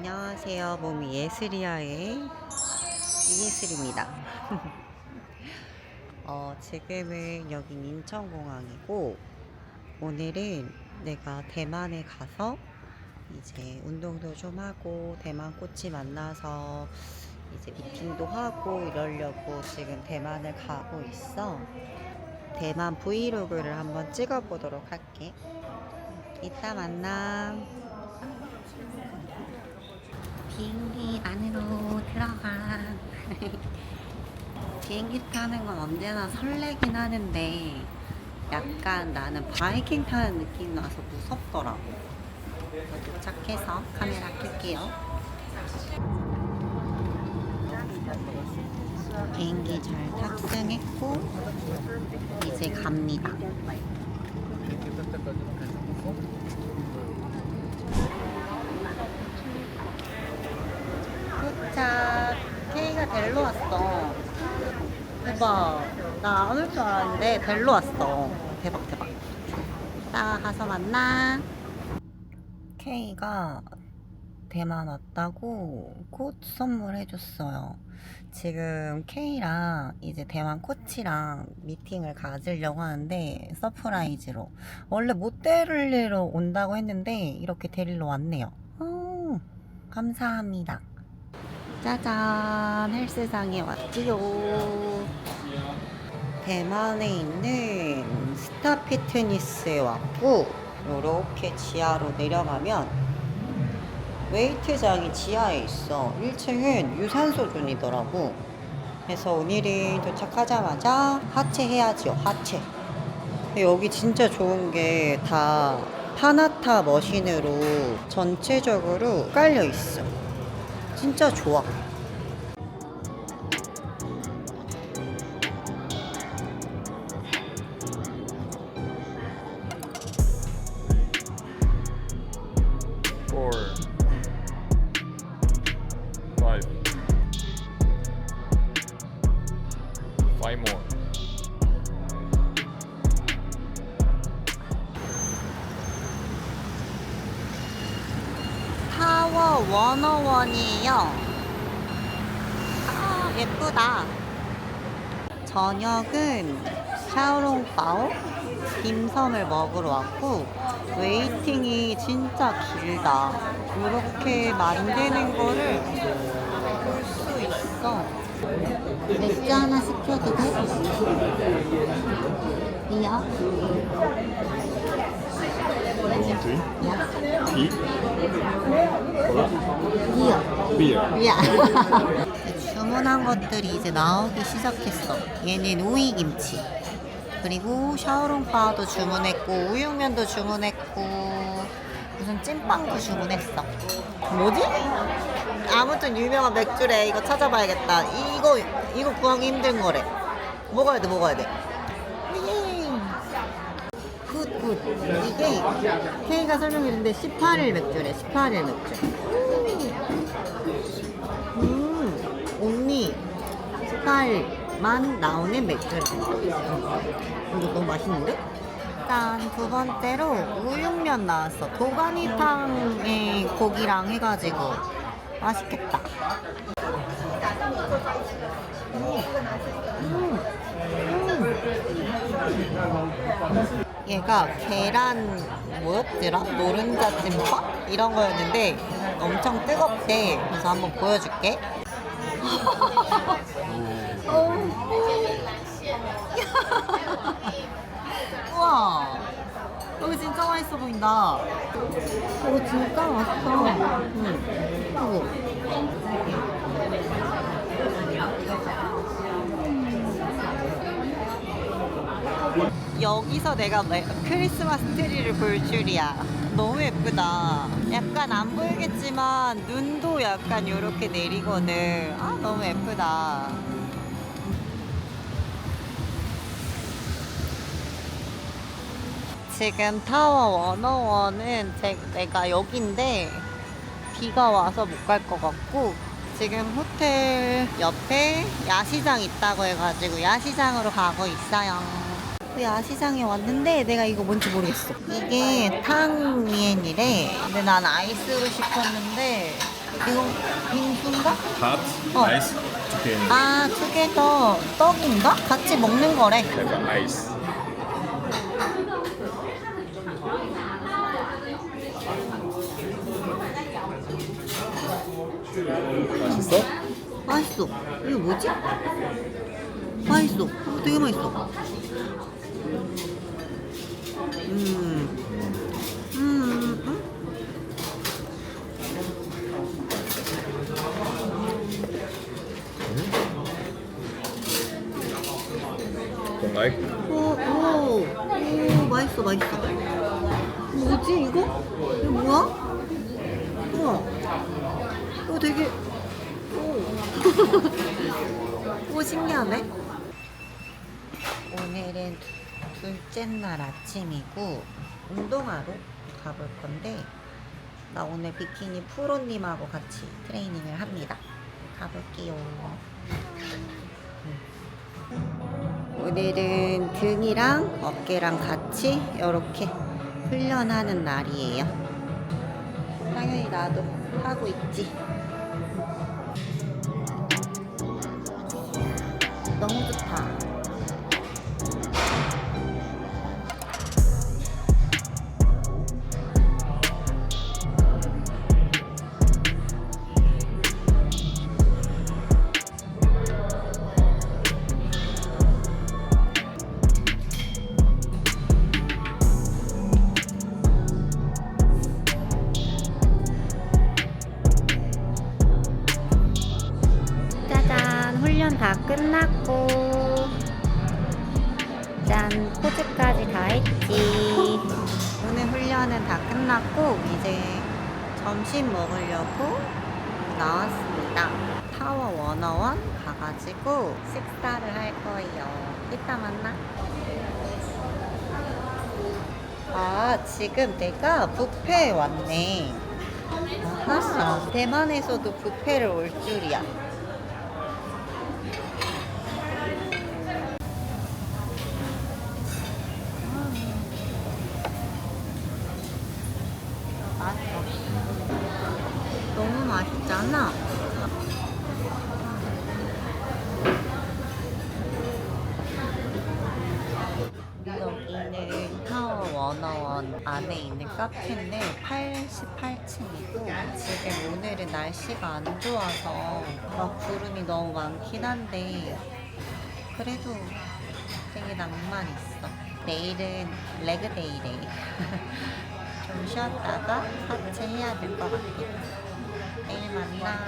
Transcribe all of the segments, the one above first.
안녕하세요. 몸이 예슬이야의 이예슬입니다. 어, 지금은 여긴 인천공항이고 오늘은 내가 대만에 가서 이제 운동도 좀 하고 대만 코치 만나서 이제 미팅도 하고 이러려고 지금 대만을 가고 있어. 대만 브이로그를 한번 찍어보도록 할게. 이따 만나. 비행기 안으로 들어가. 비행기 타는 건 언제나 설레긴 하는데 약간 나는 바이킹 타는 느낌 나서 무섭더라고. 도착해서 카메라 켤게요. 비행기 잘 탑승했고 이제 갑니다. 도착. 델로 왔어. 대박. 나 안 올 줄 알았는데 델로 왔어. 대박 대박. 이따 가서 만나. K가 대만 왔다고 꽃 선물해줬어요. 지금 K랑 이제 대만 코치랑 미팅을 가지려고 하는데 서프라이즈로 원래 못 데리러 온다고 했는데 이렇게 데리러 왔네요. 어, 감사합니다. 짜잔 헬스장에 왔지요. 대만에 있는 스타 피트니스에 왔고 이렇게 지하로 내려가면 웨이트장이 지하에 있어. 1층은 유산소 존이더라고. 그래서 오늘은 도착하자마자 하체 해야죠. 하체. 여기 진짜 좋은 게 다 파나타 머신으로 전체적으로 깔려 있어. 진짜 좋아. 101이에요. 아, 예쁘다. 저녁은 샤오롱바오 딤섬을 먹으러 왔고 웨이팅이 진짜 길다. 이렇게 만드는 거를 볼 수 있어. 맥주 하나 시켜도 돼? 이요? 이요. beer. 야. 주문한 것들이 이제 나오기 시작했어. 얘는 오이 김치. 그리고 샤오롱파도 주문했고 우육면도 주문했고 무슨 찐빵도 주문했어. 뭐지? 아무튼 유명한 맥주래. 이거 찾아봐야겠다. 이거 이거 구하기 힘든 거래. 먹어야 돼, 먹어야 돼. 예. 이게 K가 설명해준데 18일 맥주래. 18일 맥주. 음, 언니 색깔만 나오는 맥주. 이거 너무 맛있는데? 일단 두 번째로 우육면 나왔어. 도가니탕에 고기랑 해가지고 맛있겠다. 음, 음. 얘가 계란 뭐였더라? 노른자 찜밥? 이런 거였는데 엄청 뜨겁대. 그래서 한번 보여줄게. 우와. 여기 진짜 맛있어 보인다. 이거 진짜 맛있어. 응. 이거. 여기서 내가 매- 크리스마스 트리를 볼 줄이야. 너무 예쁘다. 약간 안 보이겠지만 눈도 약간 이렇게 내리거든. 아 너무 예쁘다. 지금 타워 101은 제, 내가 여기인데 비가 와서 못 갈 것 같고 지금 호텔 옆에 야시장 있다고 해가지고 야시장으로 가고 있어요. 그 야시장에 왔는데 내가 이거 뭔지 모르겠어. 이게 탕미엔이래. 근데 난 아이스로 시켰는데 이거 빙수인가? Hot, Oh. ice, chicken, 아, 투게더 떡인가? 같이 먹는 거래. have ice. 맛있어? 맛있어. 이거 뭐지? 맛있어. 어, 되게 맛있어. 음. 음. 음. Don't like? 오, 오, 오, 맛있어, 맛있어. 뭐지, 이거? 이거 뭐야? 우와. 되게, 오. 오, 신기하네. 오늘은 둘째 날 아침이고, 운동하러 가볼 건데, 나 오늘 비키니 프로님하고 같이 트레이닝을 합니다. 가볼게요. 오늘은 등이랑 어깨랑 같이 이렇게 훈련하는 날이에요. 당연히 나도 하고 있지. 훈련 다 끝났고. 짠, 포즈까지 다 했지. 오늘 훈련은 다 끝났고, 이제 점심 먹으려고 나왔습니다. 타워 원어원 가가지고 식사를 할 거예요. 이따 만나. 아, 지금 내가 뷔페에 왔네. 아하, 대만에서도 뷔페를 올 줄이야. 원어원 안에 있는 카페인데 88층이고 지금 오늘은 날씨가 안 좋아서 막 구름이 너무 많긴 한데 그래도 되게 낭만 있어. 내일은 레그데이래. 좀 쉬었다가 하체 해야 될 것 같아요. 내일 만나.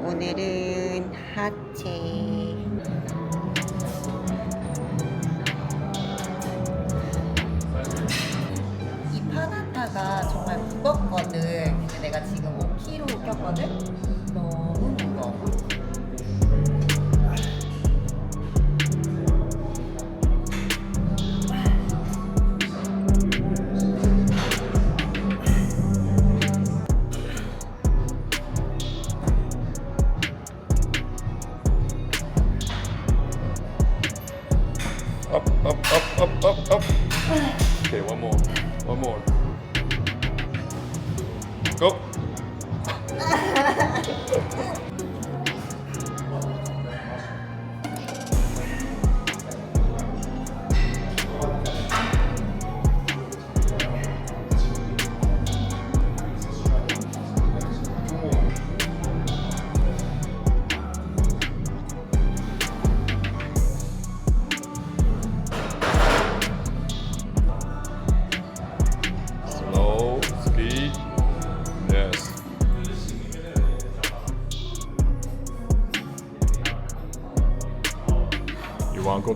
오늘은 하체. 무겁거든. 근데 내가 지금 5kg 꼈거든?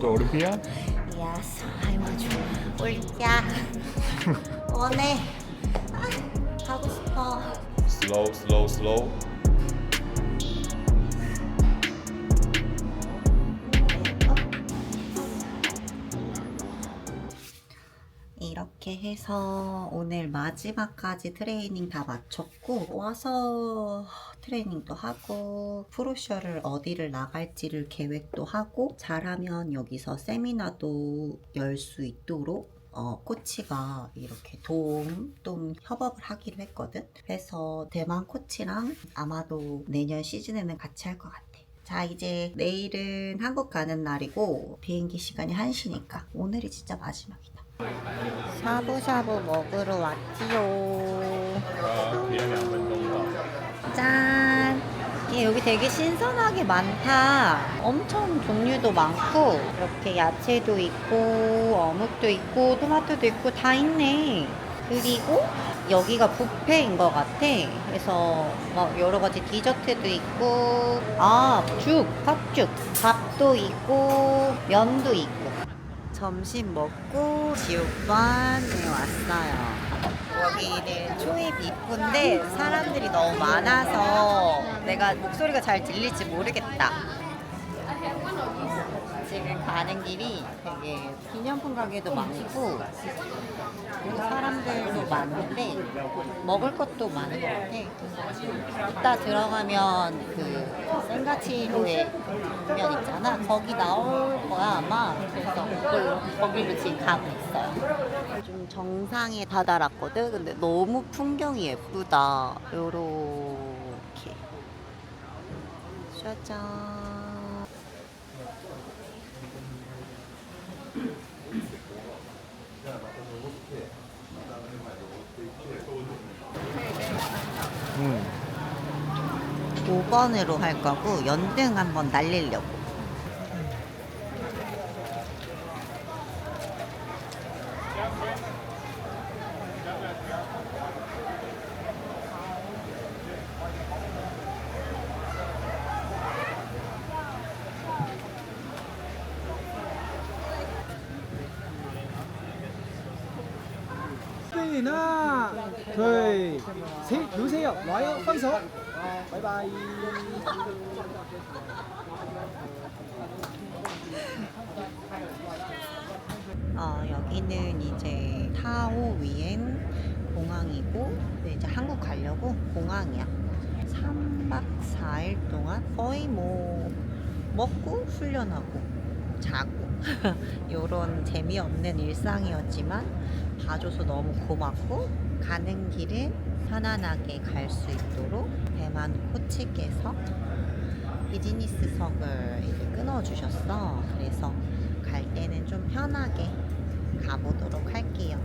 You want to go to Olympia? Yes, I want to. 올림피아. 원해. 아, 가고 싶어. Slow, slow, slow. 이렇게 해서 오늘 마지막까지 트레이닝 다 마쳤고 와서 트레이닝도 하고 프로쇼를 어디를 나갈지를 계획도 하고 잘하면 여기서 세미나도 열 수 있도록 어, 코치가 이렇게 도움 또 협업을 하기로 했거든. 그래서 대만 코치랑 아마도 내년 시즌에는 같이 할 것 같아. 자, 이제 내일은 한국 가는 날이고 비행기 시간이 1시니까 오늘이 진짜 마지막이다. 샤브샤브 먹으러 왔지요. 아. 짠! 예, 여기 되게 신선하게 많다. 엄청 종류도 많고, 이렇게 야채도 있고, 어묵도 있고, 토마토도 있고, 다 있네. 그리고 여기가 뷔페인 것 같아. 그래서 막 여러 가지 디저트도 있고, 아, 죽, 팥죽, 밥도 있고, 면도 있고. 점심 먹고 지옥반에 왔어요. 여기는 초입 입구인데 사람들이 너무 많아서 내가 목소리가 잘 들릴지 모르겠다. 지금 가는 길이 되게 기념품 가게도 많고 사람들도 많은데 먹을 것도 많은 것 같아. 이따 들어가면 그 생가치로의 면 있잖아. 거기 나올 거야 아마. 그래서 그걸로 거기로 지금 가고 있어요. 좀 정상에 다다랐거든. 근데 너무 풍경이 예쁘다. 요렇게. 짜잔. 응. 5번으로 할 거고 연등 한번 날리려고. 둘, 셋, 누세요. 와 요,放手. 바이바이. 어, 여기는 이제 타오 위엔 공항이고 근데 이제 한국 가려고 공항이야. 3박 4일 동안 거의 뭐 먹고 훈련하고 자고 요런 재미없는 일상이었지만 봐줘서 너무 고맙고 가는 길에 편안하게 갈 수 있도록 대만 코치께서 비즈니스석을 이제 끊어주셨어. 그래서 갈 때는 좀 편하게 가보도록 할게요.